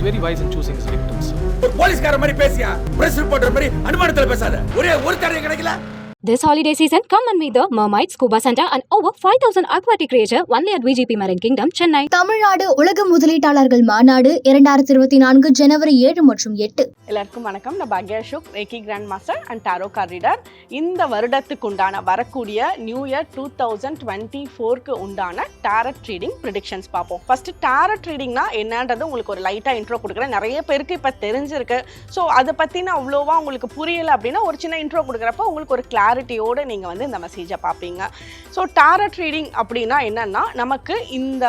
Is very wise in choosing is victims ஒரு போலீஸ்கார மாதிரி பேசியா? பிரஸ் ரிப்போர்ட்டர் மாதிரி அனுமானத்துல பேசாத. ஒரே ஒரு தடவை கிடைக்கல This holiday season, come and meet the Mermaid Scuba Center and over 5,000 aquatic creature only at VGP Marine Kingdom, Chennai. Tamil Nadu உலக முதலீட்டாளர்கள் மாநாடு இரண்டாயிரத்தி இருபத்தி நான்கு ஜனவரி ஏழு மற்றும் எட்டு. எல்லாருக்கும் வணக்கம். நான் Bhagya Ashok reiki grand master and tarot card reader இந்த வருடத்துக்கு உண்டான வரக்கூடிய new year two thousand twenty ஃபோருக்கு உண்டான டேரட் ட்ரீடிங் ப்ரிடிக்ஷன்ஸ் பார்ப்போம். ஃபர்ஸ்ட் டேரட் ட்ரீடிங்னா என்னன்றது உங்களுக்கு ஒரு லைட்டாக இன்ட்ரோ கொடுக்குறேன். நிறைய பேருக்கு இப்போ தெரிஞ்சிருக்கு. ஸோ அதை பற்றின அவ்வளோவா உங்களுக்கு புரியலை அப்படின்னா ஒரு சின்ன இன்ட்ரோ கொடுக்குறப்ப உங்களுக்கு ஒரு கிளாரிட்டியோடு நீங்கள் வந்து இந்த மெசேஜை பார்ப்பீங்க. ஸோ டேரட் ட்ரீடிங் அப்படின்னா என்னென்னா நமக்கு இந்த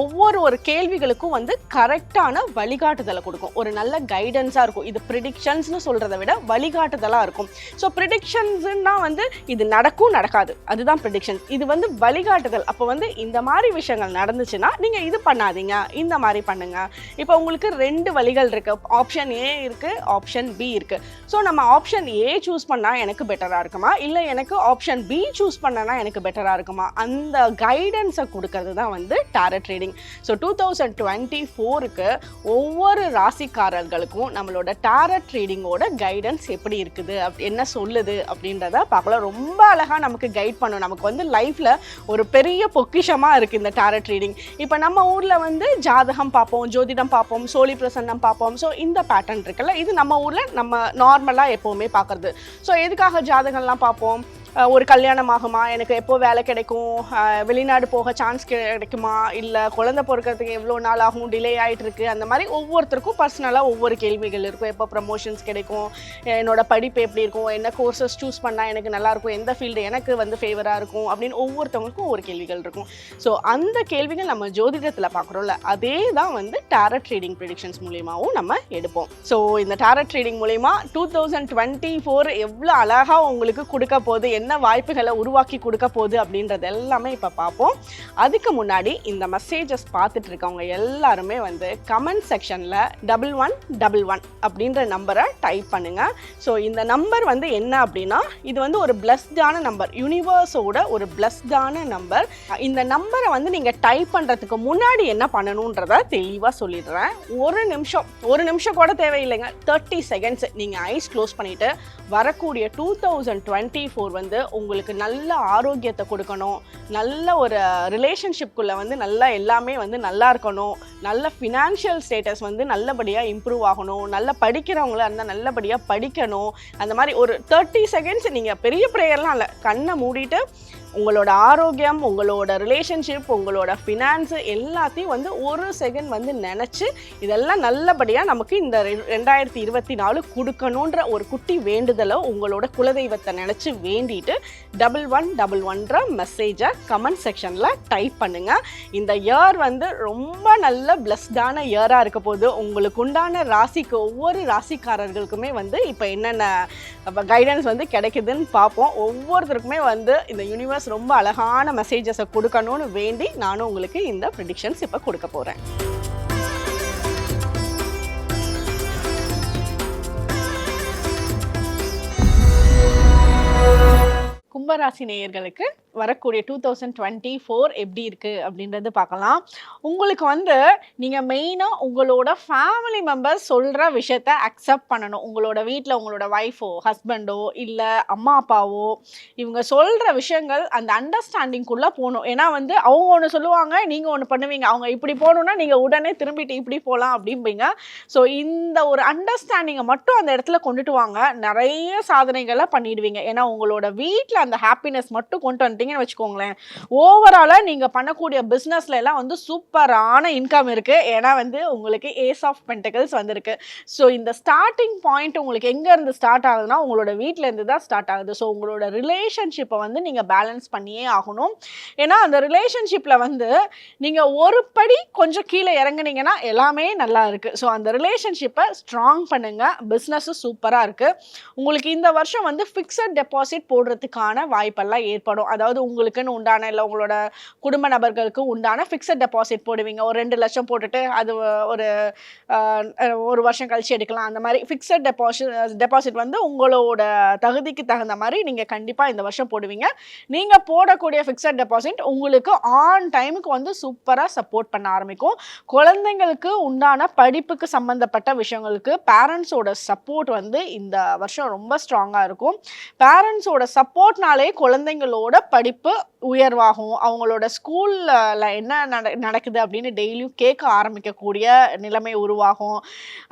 ஒவ்வொரு ஒரு கேள்விகளுக்கும் வந்து கரெக்டான வழிகாட்டுதலை கொடுக்கும். ஒரு நல்ல கைடன்ஸாக இருக்கும். இது ப்ரிடிக்ஷன்ஸ்னு சொல்கிறத விட வழிகாட்டுதலாக இருக்கும். ஸோ ப்ரிடிக்ஷன்ஸ்னா வந்து இது நடக்கும் நடக்காது. அதுதான் ப்ரிடிக்ஷன்ஸ் இது வந்து வழிகாட்டுதல். அப்போ வந்து இந்த மாதிரி விஷயங்கள் நடந்துச்சுன்னா நீங்கள் இது பண்ணாதீங்க. இந்த மாதிரி பண்ணுங்க. இப்போ உங்களுக்கு ரெண்டு வழிகள் இருக்கு. ஆப்ஷன் ஏ இருக்கு ஆப்ஷன் பி இருக்கு. ஸோ நம்ம ஆப்ஷன் ஏ சூஸ் பண்ணால் எனக்கு பெட்டராக இருக்குமா? இல்லை எனக்கு ஆப்ஷன் பி சூஸ் பண்ணனா எனக்கு பெட்டராக இருக்குமா? அந்த கைடன்ஸை கொடுக்கறது தான் வந்து tarot trading so two thousand twenty ஃபோருக்கு ஒவ்வொரு ராசிக்காரர்களுக்கும் நம்மளோட டேரட் ட்ரேடிங்கோட கைடன்ஸ் எப்படி இருக்குது? அப் என்ன சொல்லுது? அப்படின்றத பார்க்கலாம். ரொம்ப அழகாக நமக்கு கைட் பண்ணும். நமக்கு வந்து லைஃப்பில் ஒரு பெரிய பொக்கிஷமாக இருக்குது இந்த டேரட் ட்ரீடிங் இப்போ நம்ம ஊரில் வந்து ஜாதகம் பார்ப்போம் ஜோதிடம் பார்ப்போம் சோழி பிரசன்னம் பார்ப்போம். ஸோ இந்த பேட்டர்ன் இருக்குல்ல இது நம்ம ஊரில் நம்ம நார்மலாக எப்போவுமே பார்க்குறது. ஸோ எதுக்காக ஜாதகம்லாம் பார்ப்போம் അപ്പം ஒரு கல்யாணம் ஆகுமா எனக்கு எப்போ வேலை கிடைக்கும்? வெளிநாடு போக சான்ஸ் கிடைக்குமா? இல்லை குழந்தை பிறக்கிறதுக்கு எவ்வளோ நாள் ஆகும்? டிலே ஆகிட்டு இருக்கு அந்த மாதிரி ஒவ்வொருத்தருக்கும் பர்சனலாக ஒவ்வொரு கேள்விகள் இருக்கும். எப்போ ப்ரமோஷன்ஸ் கிடைக்கும்? என்னோட படிப்பு எப்படி இருக்கும்? என்ன கோர்சஸ் சூஸ் பண்ணால் எனக்கு நல்லாயிருக்கும் எந்த ஃபீல்டு எனக்கு வந்து ஃபேவராக இருக்கும்? அப்படின்னு ஒவ்வொருத்தவங்களுக்கும் ஒரு கேள்விகள் இருக்கும். ஸோ அந்த கேள்விகள் நம்ம ஜோதிடத்தில் பார்க்குறோம்ல அதே தான் வந்து டேரட் ட்ரீடிங் ப்ரிடிக்ஷன்ஸ் மூலியமாகவும் நம்ம எடுப்போம். ஸோ இந்த டேரட் ட்ரீடிங் மூலிமா டூ தௌசண்ட் டுவெண்ட்டி ஃபோர் எவ்வளோ அழகாக உங்களுக்கு கொடுக்க போகுது? என்ன வாய்ப்புகளை உருவாக்கி கொடுக்க போகுது அப்படின்றது எல்லாமே இப்போ பார்ப்போம். அதுக்கு முன்னாடி இந்த மெசேஜஸ் பார்த்துட்டு இருக்கவங்க எல்லாருமே வந்து கமெண்ட் செக்ஷனில் டபுள் ஒன் டபுள் ஒன் அப்படின்ற நம்பரை டைப் பண்ணுங்க. ஸோ இந்த நம்பர் வந்து என்ன அப்படின்னா இது வந்து ஒரு பிளஸ்டான நம்பர் யூனிவர்ஸோட ஒரு பிளஸ்டான நம்பர் இந்த நம்பரை வந்து நீங்கள் டைப் பண்ணுறதுக்கு முன்னாடி என்ன பண்ணணுன்றத தெளிவாக சொல்லிடுறேன். ஒரு நிமிஷம் ஒரு நிமிஷம் கூட தேவையில்லைங்க. தேர்ட்டி செகண்ட்ஸ் நீங்கள் ஐஸ் க்ளோஸ் பண்ணிவிட்டு வரக்கூடிய டூ தௌசண்ட் டுவெண்ட்டி ஃபோர் வந்து உங்களுக்கு நல்ல ஆரோக்கியத்தை கொடுக்கணும். நல்ல ஒரு ரிலேஷன்ஷிப்குள்ளே வந்து நல்லா எல்லாமே வந்து நல்லா இருக்கணும். நல்ல ஃபினான்ஷியல் ஸ்டேட்டஸ் வந்து நல்லபடியாக இம்ப்ரூவ் ஆகணும். நல்லா படிக்கிறவங்களா இருந்தால் நல்லபடியாக படிக்கணும். அந்த மாதிரி ஒரு தேர்ட்டி செகண்ட்ஸ் நீங்கள் பெரிய ப்ரேயர்லாம் இல்லை. கண்ணை மூடிட்டு உங்களோட ஆரோக்கியம் உங்களோட ரிலேஷன்ஷிப் உங்களோட ஃபினான்ஸு எல்லாத்தையும் வந்து ஒரு செகண்ட் வந்து நினச்சி இதெல்லாம் நல்லபடியாக நமக்கு இந்த ரெ- ரெண்டாயிரத்தி இருபத்தி நாலு கொடுக்கணுன்ற ஒரு குட்டி வேண்டுதலை உங்களோட குலதெய்வத்தை நினச்சி வேண்டிட்டு டபுள் ஒன் டபுள் ஒன்ற மெசேஜை கமெண்ட் செக்ஷனில் டைப் பண்ணுங்கள் இந்த இயர் வந்து ரொம்ப நல்ல பிளஸ்டான இயராக இருக்க போது உங்களுக்கு உண்டான ராசிக்கு ஒவ்வொரு ராசிக்காரர்களுக்குமே வந்து இப்போ என்னென்ன கைடன்ஸ் வந்து கிடைக்குதுன்னு பார்ப்போம். ஒவ்வொருத்தருக்குமே வந்து இந்த யூனிவர்ஸ் ரொம்ப அழகான மெசேஜஸை கொடுக்கணும்னு வேண்டி நானும் உங்களுக்கு இந்த ப்ரிடிக்ஷன்ஸ் இப்போ கொடுக்க போகிறேன் கும்பராசி நேயர்களுக்கு வரக்கூடிய டூ தௌசண்ட் டுவெண்ட்டி ஃபோர் எப்படி இருக்குது அப்படின்றது பார்க்கலாம். உங்களுக்கு வந்து நீங்கள் மெயினாக உங்களோட ஃபேமிலி மெம்பர்ஸ் சொல்கிற விஷயத்த அக்செப்ட் பண்ணணும். உங்களோட வீட்டில் உங்களோட ஒய்ஃபோ ஹஸ்பண்டோ இல்லை அம்மா அப்பாவோ இவங்க சொல்கிற விஷயங்கள் அந்த அண்டர்ஸ்டாண்டிங்குள்ளே போகணும். ஏன்னா வந்து அவங்க ஒன்று சொல்லுவாங்க நீங்கள் ஒன்று பண்ணுவீங்க. அவங்க இப்படி போகணுன்னா நீங்கள் உடனே திரும்பிட்டு இப்படி போகலாம் அப்படிம்பீங்க. ஸோ இந்த ஒரு அண்டர்ஸ்டாண்டிங்கை மட்டும் அந்த இடத்துல கொண்டுட்டு வாங்க. நிறைய சாதனைகளை பண்ணிடுவீங்க. ஏன்னா உங்களோட வீட்டில் அந்த ஹாப்பினஸ் மட்டும் கொண்டு வந்துட்டீங்கன்னு வச்சுக்கோங்களேன். ஓவராலாக நீங்கள் பண்ணக்கூடிய பிஸ்னஸ்ல எல்லாம் வந்து சூப்பரான இன்கம் இருக்குது ஏன்னா வந்து உங்களுக்கு ஏஸ் ஆஃப் பென்டகல்ஸ் வந்திருக்கு. ஸோ இந்த ஸ்டார்டிங் பாயிண்ட் உங்களுக்கு எங்கேருந்து ஸ்டார்ட் ஆகுதுன்னா உங்களோட வீட்டிலேருந்து தான் ஸ்டார்ட் ஆகுது. ஸோ உங்களோட ரிலேஷன்ஷிப்பை வந்து நீங்கள் பேலன்ஸ் பண்ணியே ஆகணும். ஏன்னா அந்த ரிலேஷன்ஷிப்பில் வந்து நீங்கள் ஒரு படி கொஞ்சம் கீழே இறங்குனீங்கன்னா எல்லாமே நல்லா இருக்குது ஸோ அந்த ரிலேஷன்ஷிப்பை ஸ்ட்ராங் பண்ணுங்கள் பிஸ்னஸும் சூப்பராக இருக்குது உங்களுக்கு இந்த வருஷம் வந்து ஃபிக்ஸட் டெபாசிட் போடுறதுக்கான வாய்ப்பெல்லாம் ஏற்படும். அதாவது உங்களுக்குன்னு உண்டான இல்லை உங்களோட குடும்ப நபர்களுக்கு உண்டான ஃபிக்ஸட் டெபாசிட் போடுவீங்க. ஒரு ரெண்டு லட்சம் போட்டுட்டு அது ஒரு ஒரு வருஷம் கழிச்சு எடுக்கலாம். அந்த மாதிரி ஃபிக்ஸட் டெபாசிட் டெபாசிட் வந்து உங்களோட தகுதிக்கு தகுந்த மாதிரி நீங்கள் கண்டிப்பாக இந்த வருஷம் போடுவீங்க. நீங்கள் போடக்கூடிய ஃபிக்ஸட் டெபாசிட் உங்களுக்கு ஆன் டைமுக்கு வந்து சூப்பராக சப்போர்ட் பண்ண ஆரம்பிக்கும். குழந்தைங்களுக்கு உண்டான படிப்புக்கு சம்மந்தப்பட்ட விஷயங்களுக்கு பேரண்ட்ஸோட சப்போர்ட் வந்து இந்த வருஷம் ரொம்ப ஸ்ட்ராங்காக இருக்கும். பேரண்ட்ஸோட சப்போர்ட்னால குழந்தைங்களோட படிப்பு உயர்வாகும். அவங்களோட ஸ்கூலில் என்ன நட நடக்குது அப்படின்னு டெய்லியும் கேட்க ஆரம்பிக்கக்கூடிய நிலைமை உருவாகும்.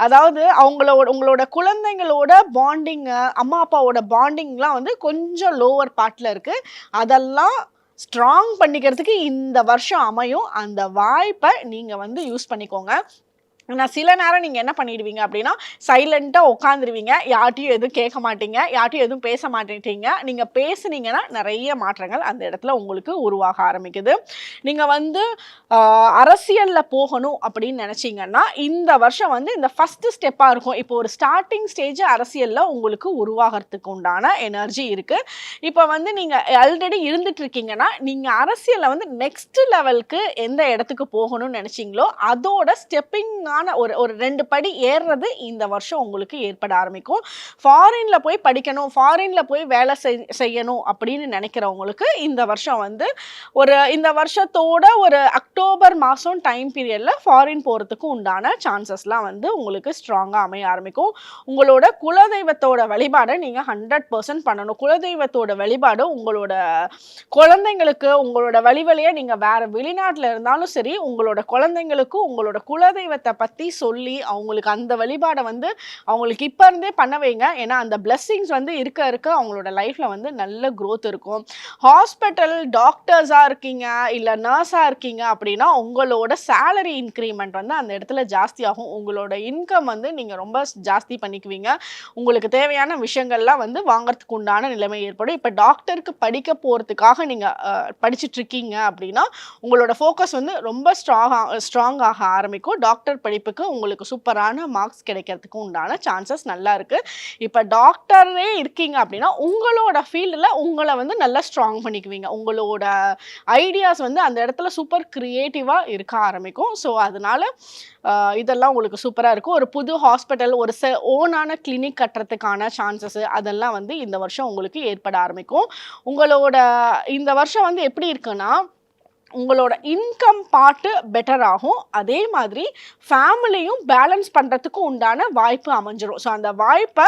அதாவது அவங்களோட உங்களோட குழந்தைங்களோட பாண்டிங்கு அம்மா அப்பாவோட பாண்டிங்லாம் வந்து கொஞ்சம் லோவர் பார்ட்டில் இருக்குது அதெல்லாம் ஸ்ட்ராங் பண்ணிக்கிறதுக்கு இந்த வருஷம் அமையும். அந்த வாய்ப்பை நீங்கள் வந்து யூஸ் பண்ணிக்கோங்க. நான் சில நேரம் நீங்கள் என்ன பண்ணிடுவீங்க அப்படின்னா சைலண்ட்டாக உட்காந்துருவீங்க யார்ட்டையும் எதுவும் கேட்க மாட்டீங்க. யார்ட்டையும் எதுவும் பேச மாட்டேட்டீங்க நீங்கள் பேசுனீங்கன்னா நிறைய மாற்றங்கள் அந்த இடத்துல உங்களுக்கு உருவாக ஆரம்பிக்குது. நீங்கள் வந்து அரசியலில் போகணும் அப்படின்னு நினச்சிங்கன்னா இந்த வருஷம் வந்து இந்த ஃபஸ்ட்டு ஸ்டெப்பாக இருக்கும். இப்போ ஒரு ஸ்டார்டிங் ஸ்டேஜ் அரசியலில் உங்களுக்கு உருவாகிறதுக்கு உண்டான எனர்ஜி இருக்குது இப்போ வந்து நீங்கள் ஆல்ரெடி இருந்துட்டு இருக்கீங்கன்னா நீங்கள் அரசியலில் வந்து நெக்ஸ்ட் லெவலுக்கு எந்த இடத்துக்கு போகணும்னு நினச்சிங்களோ அதோட ஆனால் ஒரு ஒரு ரெண்டு படி ஏறுறது இந்த வருஷம் உங்களுக்கு ஏற்பட ஆரம்பிக்கும். ஃபாரினில் போய் படிக்கணும் ஃபாரினில் போய் வேலை செய் செய்யணும் அப்படின்னு நினைக்கிறவங்களுக்கு இந்த வருஷம் வந்து ஒரு இந்த வருஷத்தோட ஒரு அக்டோபர் மாதம் டைம் பீரியடில் ஃபாரின் போகிறதுக்கு உண்டான சான்சஸ்லாம் வந்து உங்களுக்கு ஸ்ட்ராங்காக அமைய ஆரம்பிக்கும். உங்களோட குலதெய்வத்தோட வழிபாடை நீங்கள் ஹண்ட்ரட் பர்சன்ட் பண்ணணும். குலதெய்வத்தோட வழிபாடு உங்களோட குழந்தைங்களுக்கு உங்களோட வழி வழியாக நீங்கள் வேறு வெளிநாட்டில் இருந்தாலும் சரி உங்களோட குழந்தைங்களுக்கு உங்களோட குலதெய்வத்தை பற்றி சொல்லி அவங்களுக்கு அந்த வழிபாடை வந்து அவங்களுக்கு இப்போ இருந்தே பண்ண வைங்க. ஏன்னா அந்த பிளெஸ்ஸிங்ஸ் வந்து இருக்க இருக்க அவங்களோட லைஃப்பில் வந்து நல்ல க்ரோத் இருக்கும். ஹாஸ்பிட்டல் டாக்டர்ஸாக இருக்கீங்க இல்லை நர்ஸாக இருக்கீங்க அப்படின்னா உங்களோட சேலரி இன்க்ரிமெண்ட் வந்து அந்த இடத்துல ஜாஸ்தியாகும். உங்களோட இன்கம் வந்து நீங்கள் ரொம்ப ஜாஸ்தி பண்ணிக்குவீங்க. உங்களுக்கு தேவையான விஷயங்கள்லாம் வந்து வாங்குறதுக்கு உண்டான நிலைமை ஏற்படும். இப்போ டாக்டருக்கு படிக்க போகிறதுக்காக நீங்கள் படிச்சுட்டு இருக்கீங்க அப்படின்னா உங்களோட ஃபோக்கஸ் வந்து ரொம்ப ஸ்ட்ராங் ஸ்ட்ராங் ஆக ஆரம்பிக்கும். டாக்டர் படிப்புக்கு உங்களுக்கு சூப்பரான மார்க்ஸ் கிடைக்கிறதுக்கு உண்டான சான்சஸ் நல்லா இருக்குது இப்போ டாக்டரே இருக்கீங்க அப்படின்னா உங்களோட ஃபீல்டில் உங்களை வந்து நல்லா ஸ்ட்ராங் பண்ணிக்குவீங்க. உங்களோட ஐடியாஸ் வந்து அந்த இடத்துல சூப்பர் க்ரியேட்டிவாக இருக்க ஆரம்பிக்கும். ஸோ அதனால் இதெல்லாம் உங்களுக்கு சூப்பராக இருக்கும். ஒரு புது ஹாஸ்பிட்டல் ஒரு செ ஓனான கிளினிக் கட்டுறதுக்கான சான்சஸ் அதெல்லாம் வந்து இந்த வருஷம் உங்களுக்கு ஏற்பட ஆரம்பிக்கும். உங்களோட இந்த வருஷம் வந்து எப்படி இருக்குன்னா உங்களோட இன்கம் பார்ட்டு பெட்டர் ஆகும். அதே மாதிரி ஃபேமிலியும் பேலன்ஸ் பண்ணுறதுக்கு உண்டான வாய்ப்பு அமைஞ்சிரும். ஸோ அந்த வாய்ப்பை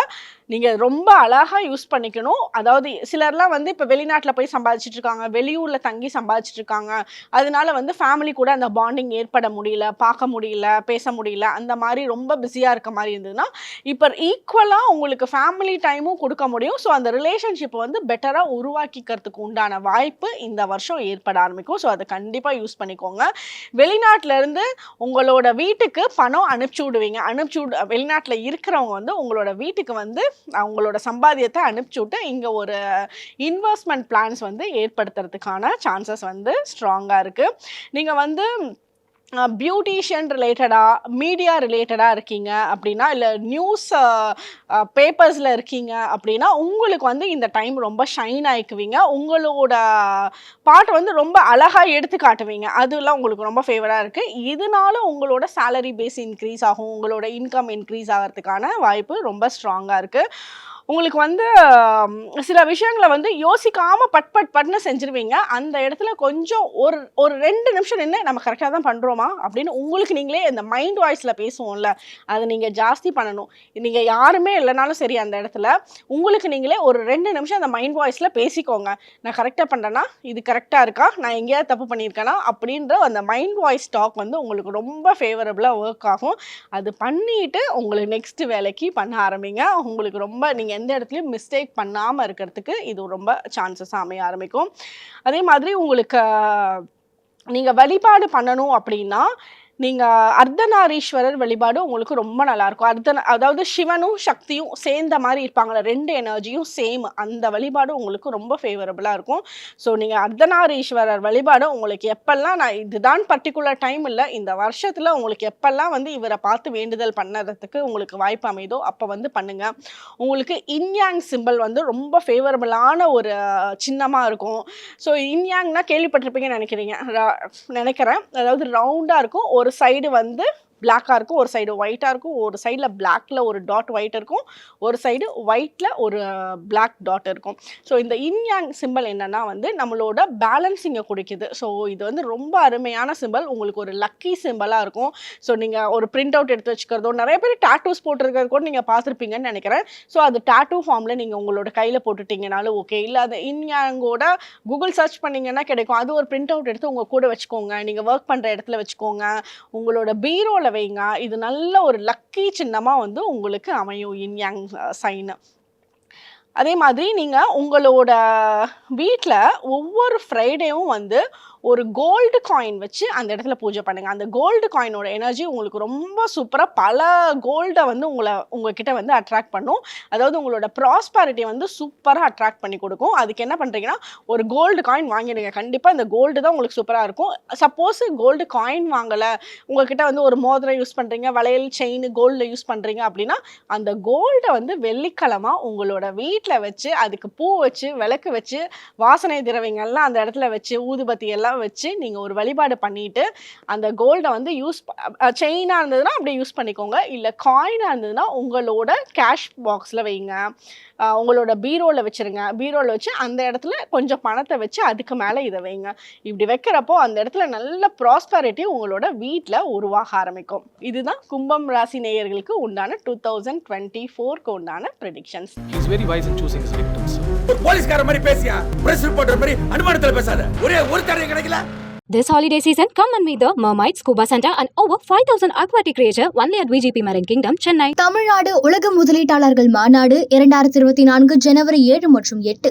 நீங்கள் ரொம்ப அழகாக யூஸ் பண்ணிக்கணும். அதாவது சிலர்லாம் வந்து இப்போ வெளிநாட்டில் போய் சம்பாதிச்சிட்டு இருக்காங்க வெளியூரில் தங்கி சம்பாதிச்சிட்டு இருக்காங்க. அதனால வந்து ஃபேமிலி கூட அந்த பாண்டிங் ஏற்பட முடியல பார்க்க முடியல பேச முடியல அந்த மாதிரி ரொம்ப பிஸியாக இருக்க மாதிரி இருந்ததுன்னா இப்போ ஈக்குவலாக உங்களுக்கு ஃபேமிலி டைமும் கொடுக்க முடியும். ஸோ அந்த ரிலேஷன்ஷிப்பை வந்து பெட்டராக உருவாக்கிக்கிறதுக்கு உண்டான வாய்ப்பு இந்த வருஷம் ஏற்பட ஆரம்பிக்கும். ஸோ அதை கண்டிப்பாக யூஸ் பண்ணிக்கோங்க. வெளிநாட்டிலேருந்து உங்களோட வீட்டுக்கு பணம் அனுப்பிச்சி விடுவீங்க. அனுப்பிச்சி விடு வெளிநாட்டில் இருக்கிறவங்க வந்து உங்களோட வீட்டுக்கு வந்து அவங்களோட சம்பாதியத்தை அனுப்பிச்சி விட்டு இங்கே ஒரு இன்வெஸ்ட்மெண்ட் பிளான்ஸ் வந்து ஏற்படுத்துறதுக்கான சான்சஸ் வந்து ஸ்ட்ராங்காக இருக்குது நீங்கள் வந்து பியூட்டிஷியன் ரிலேட்டடாக மீடியா ரிலேட்டடாக இருக்கீங்க அப்படின்னா இல்லை நியூஸ் பேப்பர்ஸில் இருக்கீங்க அப்படின்னா உங்களுக்கு வந்து இந்த டைம் ரொம்ப ஷைன் ஆயிக்குவீங்க. உங்களோட பாட்டை வந்து ரொம்ப அழகாக எடுத்து காட்டுவீங்க. அதெல்லாம் உங்களுக்கு ரொம்ப ஃபேவராக இருக்குது இதனால உங்களோட சேலரி பேஸ் இன்க்ரீஸ் ஆகும். உங்களோட இன்கம் இன்க்ரீஸ் ஆகிறதுக்கான வாய்ப்பு ரொம்ப ஸ்ட்ராங்காக இருக்குது உங்களுக்கு வந்து சில விஷயங்களை வந்து யோசிக்காம பட் பட் பட்னு செஞ்சிருவீங்க. அந்த இடத்துல கொஞ்சம் ஒரு ஒரு ரெண்டு நிமிஷம் நின்று நம்ம கரெக்டாக தான் பண்ணுறோமா அப்படின்னு உங்களுக்கு நீங்களே இந்த மைண்ட் வாய்ஸில் பேசுவோம்ல. அதை நீங்கள் ஜாஸ்தி பண்ணணும். நீங்கள் யாருமே இல்லைனாலும் சரி அந்த இடத்துல உங்களுக்கு நீங்களே ஒரு ரெண்டு நிமிஷம் அந்த மைண்ட் வாய்ஸில் பேசிக்கோங்க. நான் கரெக்டாக பண்ணுறேன்னா இது கரெக்டாக இருக்கா? நான் எங்கேயாவது தப்பு பண்ணியிருக்கேனா? அப்படின்ற அந்த மைண்ட் வாய்ஸ் டாக் வந்து உங்களுக்கு ரொம்ப ஃபேவரபுளாக ஒர்க் ஆகும். அது பண்ணிட்டு உங்களுக்கு நெக்ஸ்ட் வேலைக்கு பண்ண ஆரம்பிங்க. உங்களுக்கு ரொம்ப நீங்கள் எந்த இடத்துலையும் மிஸ்டேக் பண்ணாமல் இருக்கிறதுக்கு இது ரொம்ப சான்சஸ் அமைய ஆரம்பிக்கும். அதே மாதிரி உங்களுக்கு நீங்கள் வழிபாடு பண்ணணும் அப்படின்னா நீங்கள் அர்த்தநாரீஸ்வரர் வழிபாடு உங்களுக்கு ரொம்ப நல்லா இருக்கும் அர்த்தன அதாவது சிவனும் சக்தியும் சேர்ந்த மாதிரி இருப்பாங்களே ரெண்டு எனர்ஜியும் சேம் அந்த வழிபாடு உங்களுக்கு ரொம்ப ஃபேவரபுளாக இருக்கும். ஸோ நீங்கள் அர்த்தநாரீஸ்வரர் வழிபாடு உங்களுக்கு எப்பெல்லாம் நான் இதுதான் பர்டிகுலர் டைம் இல்லை இந்த வருஷத்தில் உங்களுக்கு எப்பெல்லாம் வந்து இவரை பார்த்து வேண்டுதல் பண்ணுறதுக்கு உங்களுக்கு வாய்ப்பு அமைதோ அப்போ வந்து பண்ணுங்க. உங்களுக்கு இன்யாங் சிம்பிள் வந்து ரொம்ப ஃபேவரபுளான ஒரு சின்னமாக இருக்கும். ஸோ இன்யாங்னா கேள்விப்பட்டிருப்பீங்கன்னு நினைக்கிறீங்க நினைக்கிறேன். அதாவது ரவுண்டாக இருக்கும் ஒரு சைடு வந்து பிளாக்காக இருக்கும் ஒரு சைடு ஒயிட்டாக இருக்கும் ஒரு சைடில் பிளாக்கில் ஒரு டாட் ஒயிட் இருக்கும் ஒரு சைடு ஒயிட்டில் ஒரு பிளாக் டாட் இருக்கும். ஸோ இந்த இன்யாங் சிம்பிள் என்னென்னா வந்து நம்மளோட பேலன்சிங்கை கொடுக்குது ஸோ இது வந்து ரொம்ப அருமையான சிம்பிள் உங்களுக்கு ஒரு லக்கி சிம்பிளாக இருக்கும். ஸோ நீங்கள் ஒரு பிரிண்ட் அவுட் எடுத்து வச்சுக்கிறதோ நிறைய பேர் டாட்டூஸ் போட்டிருக்கிறது கூட நீங்கள் பார்த்துருப்பீங்கன்னு நினைக்கிறேன். ஸோ அது டாட்டூ ஃபார்மில் நீங்கள் உங்களோட கையில் போட்டுட்டிங்கனாலும் ஓகே இல்லை அது இன்யாங்கோட கூகுள் சர்ச் பண்ணீங்கன்னா கிடைக்கும். அது ஒரு பிரிண்ட் அவுட் எடுத்து உங்கள் கூட வச்சுக்கோங்க. நீங்கள் ஒர்க் பண்ணுற இடத்துல வச்சுக்கோங்க. உங்களோட பீரோவில் வைங்க. இது நல்ல ஒரு லக்கி சின்னமாக வந்து உங்களுக்கு அமையும் இன் யாங் சைனு அதே மாதிரி நீங்கள் உங்களோட வீட்டில் ஒவ்வொரு ஃப்ரைடேவும் வந்து ஒரு கோல்டு காயின் வச்சு அந்த இடத்துல பூஜை பண்ணுங்க. அந்த கோல்டு காயினோட எனர்ஜி உங்களுக்கு ரொம்ப சூப்பராக பல கோல்டை வந்து உங்களை உங்ககிட்ட வந்து அட்ராக்ட் பண்ணும். அதாவது உங்களோட ப்ராஸ்பாரிட்டி வந்து சூப்பராக அட்ராக்ட் பண்ணி கொடுக்கும். அதுக்கு என்ன பண்ணுறீங்கன்னா ஒரு கோல்டு காயின் வாங்கிடுங்க. கண்டிப்பாக இந்த கோல்டு தான் உங்களுக்கு சூப்பராக இருக்கும். சப்போஸ் கோல்டு காயின் வாங்கலை. உங்ககிட்ட வந்து ஒரு மோதிரம் யூஸ் பண்ணுறீங்க வளையல் செயின் கோல்டில் யூஸ் பண்ணுறீங்க அப்படின்னா அந்த கோல்டை வந்து வெள்ளிக்கிழமை உங்களோட வீட்டில் வச்சு அதுக்கு பூ வச்சு விளக்கு வச்சு வாசனை திரவியங்கள்லாம் அந்த இடத்துல வச்சு ஊதுபத்தி எல்லாம் வச்சு நீங்கள் ஒரு வழிபாடு பண்ணிட்டு அந்த கோல்டை வந்து யூஸ் செயினாக இருந்ததுன்னா அப்படியே யூஸ் பண்ணிக்கோங்க. இல்லை காயினாக இருந்ததுன்னா உங்களோட கேஷ் பாக்ஸில் வைங்க. உங்களோட பீரோவில் வச்சுருங்க. பீரோவில் வச்சு அந்த இடத்துல கொஞ்சம் பணத்தை வச்சு அதுக்கு மேலே இதை வைங்க. இப்படி வைக்கிறப்போ அந்த இடத்துல நல்ல ப்ராஸ்பரிட்டி உங்களோட வீட்டில் உருவாக ஆரம்பிக்கும். இதுதான் கும்பம் ராசி நேயர்களுக்கு உண்டான டூ தௌசண்ட் டுவெண்ட்டி ஃபோர்க்கு உண்டான predictions wise in choosing his victims. ஒரு போலீஸ்கார மாதிரி பேசியா? பிரஸ் ரிப்போர்ட்டர் மாதிரி அனுமானத்துல பேசாத. ஒரே ஒரு தடவை கிடைக்கல This holiday season, come and meet the Mermaid Scuba Center and over 5000 aquatic creature only at VGP Marine Kingdom, Chennai. Tamil Nadu உலக முதலீட்டாளர்கள் மாநாடு இரண்டாயிரத்தி இருபத்தி நான்கு ஜனவரி ஏழு மற்றும் எட்டு